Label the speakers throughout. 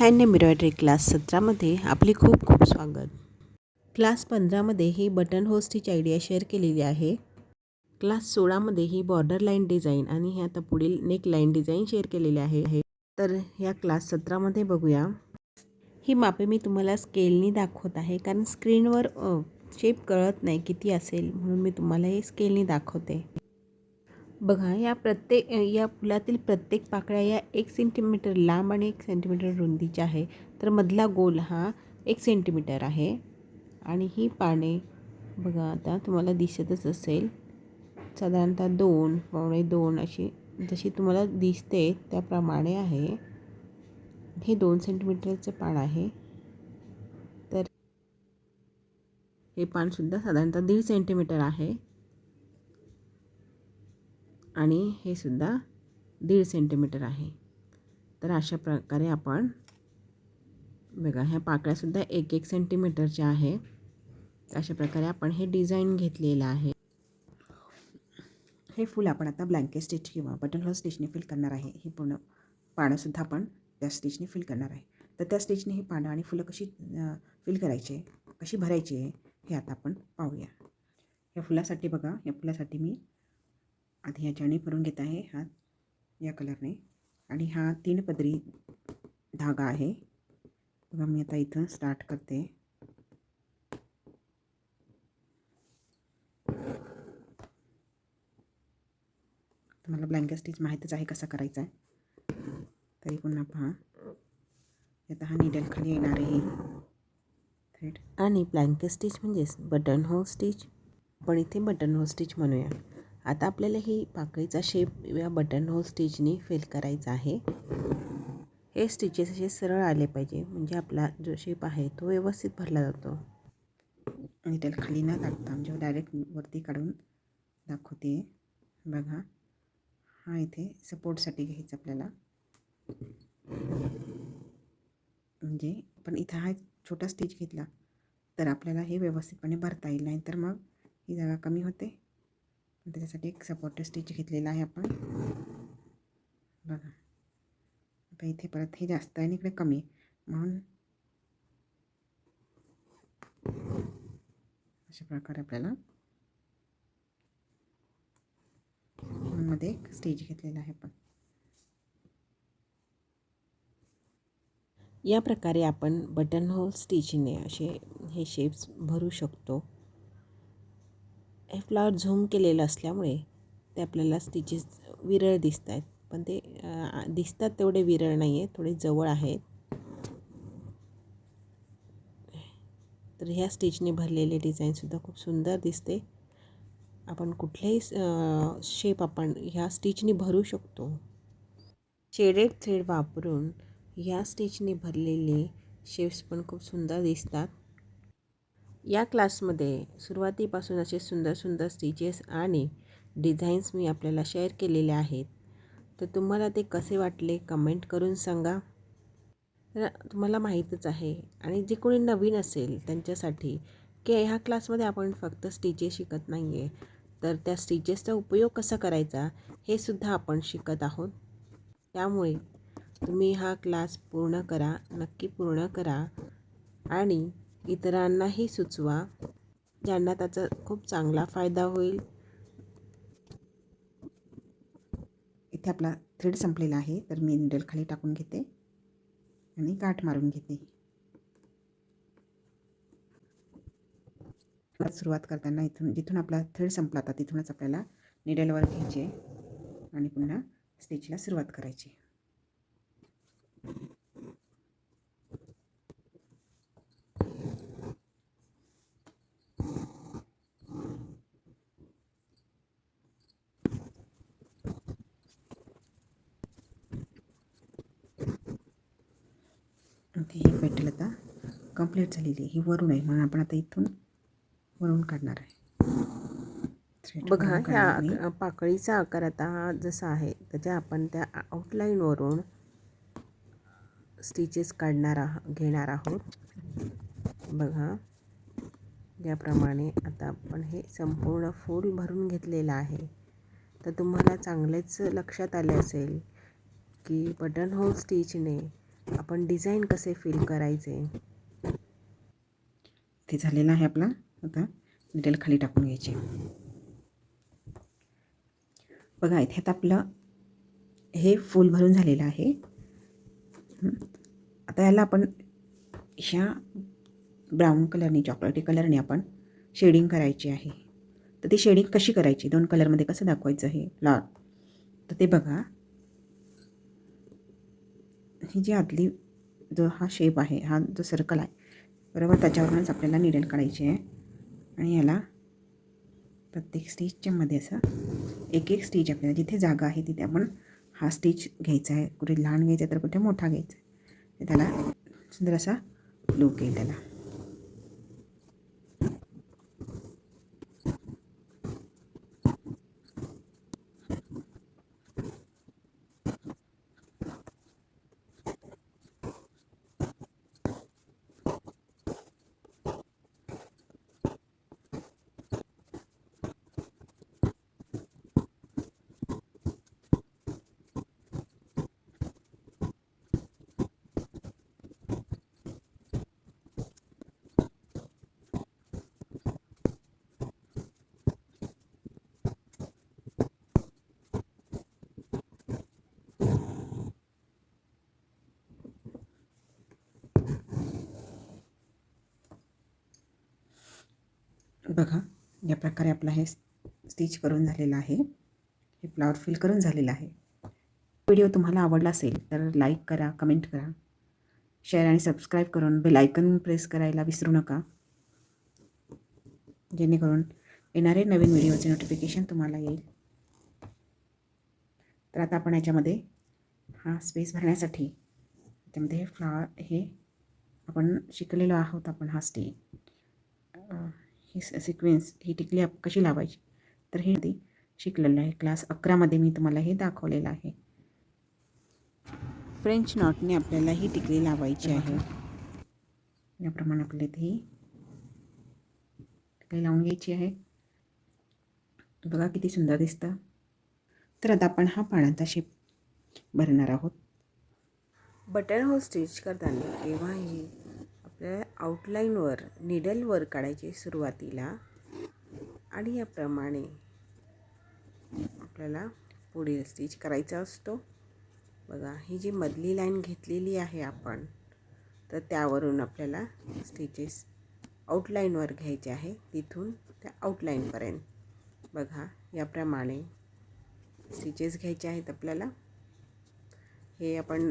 Speaker 1: Hand embroidery class सतरामध्ये आपले खूप खूप स्वागत. क्लास पंधरामध्ये ही बटन होल आयडिया शेअर केलेली आहे. क्लास सोळामध्ये ही बॉर्डर लाईन डिझाईन आणि हे आता पुढील नेक लाईन डिझाईन शेअर केलेली आहे. आहे. तर ह्या क्लास सतरामध्ये बघूया. ही मापे मी तुम्हाला स्केलनी दाखवत आहे. कारण स्क्रीनवर शेप कळत नाही किती असेल म्हणून मी तुम्हाला हे स्केलनी दाखवते. बघा या प्रत्येक या फुलातील प्रत्येक पाकळ्या या एक सेंटीमीटर लांब आणि एक सेंटीमीटर रुंदीच्या आहे. तर मधला गोल हा एक सेंटीमीटर आहे. आणि ही पाने बघा आता तुम्हाला दिसतच असेल. साधारणतः दोन पावणे दोन अशी जशी तुम्हाला दिसते त्याप्रमाणे आहे. हे दोन सेंटीमीटरचं पान आहे. तर हे पानसुद्धा साधारणतः दीड सेंटीमीटर आहे. आणि हे सुद्धा दीड सेंटीमीटर आहे. तर अशा प्रकारे आपण बघा ह्या पाकळ्यासुद्धा एक एक सेंटीमीटरच्या आहे. अशा प्रकारे आपण हे डिझाईन घेतलेलं आहे.
Speaker 2: हे फूल आपण आता ब्लँकेट स्टिच किंवा बटन होल स्टिचने फिल करणार आहे. ही पूर्ण पानंसुद्धा आपण त्या स्टिचने फिल करणार आहे. तर त्या स्टिचने ही पानं आणि फुलं कशी फिल करायची कशी भरायची आहे हे आता आपण पाहूया. या फुलासाठी बघा या फुलासाठी मी आधी ह्याच्याने भरून घेत आहे हा या कलरने आणि हा तीन पदरी धागा आहे. बघा मी आता इथं स्टार्ट करते. तुम्हाला ब्लँकेट स्टिच माहीतच आहे कसा करायचा आहे. तरी पुन्हा पहा. आता हा निडल खाली येणार आहे. थ्रेड
Speaker 1: आणि ब्लँकेट स्टिच म्हणजेच बटन होल स्टिच पण इथे बटन होल स्टिच म्हणूया. आता आपल्याला ही पाकळीचा शेप या बटन होल स्टिचने फिल करायचा आहे. हे स्टिचेस असे सरळ आले पाहिजे म्हणजे आपला जो शेप आहे तो व्यवस्थित भरला जातो.
Speaker 2: आणि त्याला खाली न टाकता म्हणजे हो डायरेक्ट वरती काढून दाखवते. बघा हा इथे सपोर्टसाठी घ्यायचा आपल्याला. म्हणजे पण इथं हा छोटा स्टिच घेतला तर आपल्याला हे व्यवस्थितपणे भरता येईल नाही तर मग ही जागा कमी होते. त्याच्यासाठी एक सपोर्ट स्टिच घेतलेला आहे आपण. बघा. आता इथे परत हे जास्त आहे आणि इकडे कमी म्हणून अशा प्रकारे आपल्याला मध्ये एक स्टेज घेतलेला आहे आपण.
Speaker 1: या प्रकारे आपण बटन होल स्टिचने असे हे शेप्स भरू शकतो. हे फ्लॉवर झूम केलेलं असल्यामुळे ते आपल्याला स्टिचेस विरळ दिसत आहेत पण ते दिसतात तेवढे विरळ नाही आहे थोडे जवळ आहेत. तर ह्या स्टिचने भरलेले डिझाईनसुद्धा खूप सुंदर दिसते. आपण कुठलेही शेप आपण ह्या स्टिचने भरू शकतो. शेडेड थ्रेड वापरून ह्या स्टिचने भरलेले शेप्स पण खूप सुंदर दिसतात. या क्लासमध्ये सुरुवातीपासून असे सुंदर सुंदर स्टिचेस आणि डिझाईन्स मी आपल्याला शेअर केलेले आहेत. तर तुम्हाला ते कसे वाटले कमेंट करून सांगा. तर तुम्हाला माहीतच आहे. आणि जे कोणी नवीन असेल त्यांच्यासाठी की ह्या क्लासमध्ये आपण फक्त स्टिचेस शिकत नाही आहे तर त्या स्टिचेसचा उपयोग कसा करायचा हे सुद्धा आपण शिकत आहोत. त्यामुळे तुम्ही हा क्लास पूर्ण करा नक्की पूर्ण करा. आणि इतरांनाही सुचवा ज्यांना त्याचा खूप चांगला फायदा होईल.
Speaker 2: इथे आपला थ्रेड संपलेला आहे तर मी निडल खाली टाकून घेते आणि गाठ मारून घेते. सुरुवात करताना इथून जिथून आपला थ्रेड संपला होता तिथूनच आपल्याला निडलवर घ्यायचे आणि पुन्हा स्टिचला सुरुवात करायची. ही पेटल आता कंप्लीट झालेली ही वरून आहे. म्हणून आपण आता इथून वरून काढणार आहे.
Speaker 1: बघा ह्या पाकळीचा आकार आता हा जसा आहे त्याच्या आपण त्या आउटलाईनवरून स्टिचेस काढणार आह घेणार आहोत. बघा याप्रमाणे आता आपण हे संपूर्ण फूल भरून घेतलेलं आहे. तर तुम्हाला चांगलेच लक्षात आले असेल की बटन होल स्टिचने आपण डिझाईन कसे फिल करायचे?
Speaker 2: ते झालेलं आहे आपला. आता डिटेल खाली टाकून घ्यायचे. बघा इथे आता आपलं हे फुल भरून झालेलं आहे. आता याला आपण ह्या ब्राऊन कलरने चॉकलेटी कलरने आपण शेडिंग करायची आहे. तर ती शेडिंग कशी करायची? दोन कलरमध्ये कसं दाखवायचं हे? लाल. तर ते बघा. ही जी आतली जो हा शेप आहे हा जो सर्कल आहे बरोबर? त्याच्यावरूनच आपल्याला निडल काढायची आहे. आणि याला प्रत्येक स्टिचच्या मध्ये असं एक एक स्टिच आपल्याला जिथे जागा आहे तिथे आपण हा स्टिच घ्यायचा आहे. कुठे लहान घ्यायचा आहे तर कुठे मोठा घ्यायचा आहे. त्याला सुंदर असा लूक येईल त्याला. बघा या प्रकारे आपला हे स्टिच करून झालेलं आहे. हे फ्लावर फिल करून झालेलं आहे. व्हिडिओ तुम्हाला आवडला असेल तर लाईक करा कमेंट करा. शेअर आणि सबस्क्राईब करून बेल आयकन प्रेस करायला विसरू नका. जेणेकरून येणारे नवीन व्हिडिओचे नोटिफिकेशन तुम्हाला येईल. तर आता आपण याच्यामध्ये हा स्पेस भरण्यासाठी त्यामध्ये फ्लावर हे आपण शिकलेलो आहोत आपण हा स्टे ही सिक्वेन्स ही टिकली आप कशी लावायची? तर हे आधी शिकलेलं आहे. क्लास अकरामध्ये मी तुम्हाला हे दाखवलेलं आहे. फ्रेंच नॉटने आपल्याला ही टिकली लावायची आहे. याप्रमाणे आपल्याला ती टिकली लावून घ्यायची आहे. बघा किती सुंदर दिसतं. तर आता आपण हा पाण्याचा शेप भरणार आहोत.
Speaker 1: बटन हो स्टिच करताना केव्हाही आपल्याला आउटलाईनवर निडलवर काढायचे सुरुवातीला. आणि याप्रमाणे आपल्याला पुढील स्टिच करायचा असतो. बघा ही जी मधली लाईन घेतलेली आहे आपण तर त्यावरून आपल्याला स्टिचेस आउटलाईनवर घ्यायचे आहे. तिथून त्या आउटलाईनपर्यंत बघा याप्रमाणे स्टिचेस घ्यायचे आहेत आपल्याला. हे आपण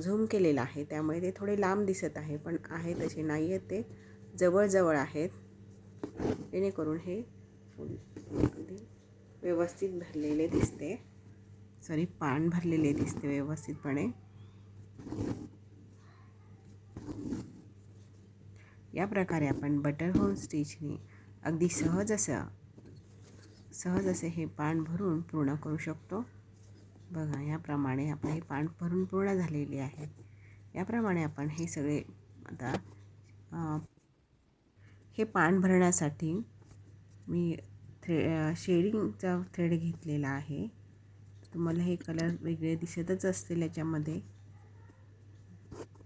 Speaker 1: झूम केलेलं आहे. त्यामुळे ते थोडे लांब दिसत आहे पण आहे तसे नाही आहेत ते. जवळजवळ आहेत. जेणेकरून हे फुल अगदी व्यवस्थित भरलेले दिसते. सॉरी पान भरलेले दिसते व्यवस्थितपणे. या प्रकारे आपण बटर होम स्टिचने अगदी सहज असं सहज असे हे पान भरून पूर्ण करू शकतो. बघा याप्रमाणे आपलं हे पान भरून पूर्ण झालेली आहे. याप्रमाणे आपण हे सगळे आता हे पान भरण्यासाठी मी थ्रे शेडिंगचा थ्रेड घेतलेला आहे. तुम्हाला हे कलर वेगळे दिसतच असतील याच्यामध्ये.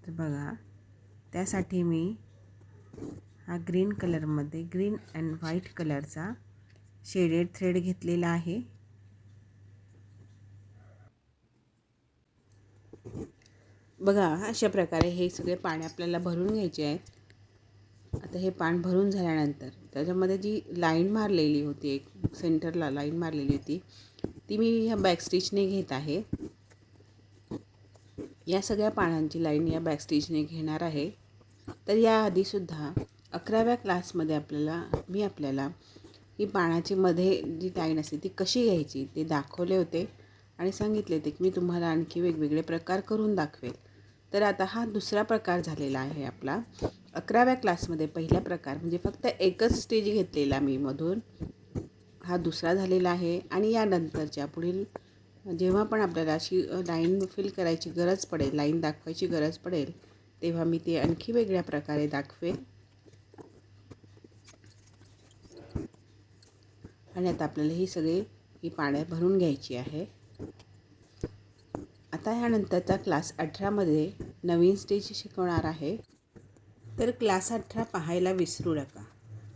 Speaker 1: तर बघा त्यासाठी मी हा ग्रीन कलरमध्ये ग्रीन अँड व्हाईट कलरचा शेडेड थ्रेड घेतलेला आहे. बघा अशा प्रकारे हे सगळे पाणी आपल्याला भरून घ्यायचे आहे आता हे पान भरून झाल्यानंतर त्याच्यामध्ये जी लाईन मारलेली होती एक सेंटरला लाईन मारलेली होती ती मी ह्या बॅकस्टिचने घेत आहे. या सगळ्या पानांची लाईन या बॅकस्टिचने घेणार आहे. तर याआधीसुद्धा अकराव्या क्लासमध्ये आपल्याला मी आपल्याला ही पानाची मध्ये जी लाईन असते ती कशी घ्यायची ते दाखवले होते. आणि सांगितले होते की मी तुम्हाला आणखी वेगवेगळे प्रकार करून दाखवेल. तर आता हा दुसरा प्रकार झालेला आहे आपला. अकराव्या क्लासमध्ये पहिला प्रकार म्हणजे फक्त एकच स्टेज घेतलेला मी मधून. हा दुसरा झालेला आहे आणि यानंतरच्या पुढील जेव्हा पण आपल्याला अशी लाईन फिल करायची गरज पडेल लाईन दाखवायची गरज पडेल तेव्हा मी ते आणखी वेगळ्या प्रकारे दाखवेन. आणि आता आपल्याला ही सगळी ही पाण्यात भरून घ्यायची आहे. आता ह्यानंतरचा क्लास अठरामध्ये नवीन स्टेज शिकवणार आहे. तर क्लास अठरा पाहायला विसरू नका.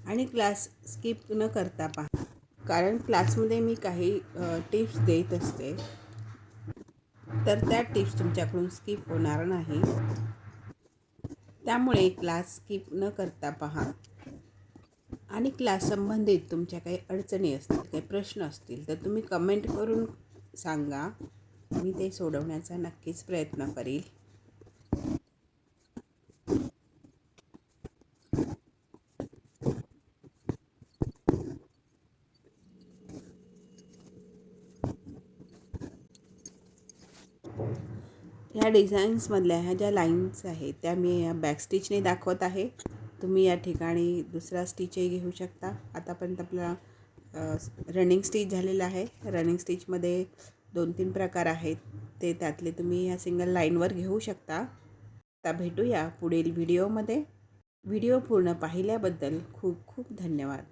Speaker 1: आणि क्लास स्किप न करता पहा. कारण क्लासमध्ये मी काही टिप्स देत असते. तर त्या टिप्स तुमच्याकडून स्किप होणार नाही. त्यामुळे क्लास स्किप न करता पहा. आणि क्लास संबंधित तुमच्या काही अडचणी असतील काही प्रश्न असतील तर तुम्ही कमेंट करून सांगा. मी ते सोडवण्याचा नक्कीच प्रयत्न करील. ह्या डिझाईन्समधल्या ह्या ज्या लाईन्स आहेत त्या मी या बॅक स्टिचने दाखवत आहे. तुम्ही या ठिकाणी दुसरा स्टिचही घेऊ शकता. आतापर्यंत आपला रनिंग स्टिच झालेला आहे. रनिंग स्टिचमध्ये दोन तीन प्रकार आहेत. ते त्यातले तुम्ही या सिंगल लाईनवर घेऊ शकता. आता भेटूया पुढील व्हिडिओमध्ये व्हिडिओ पूर्ण पाहिल्याबद्दल खूप खूप धन्यवाद.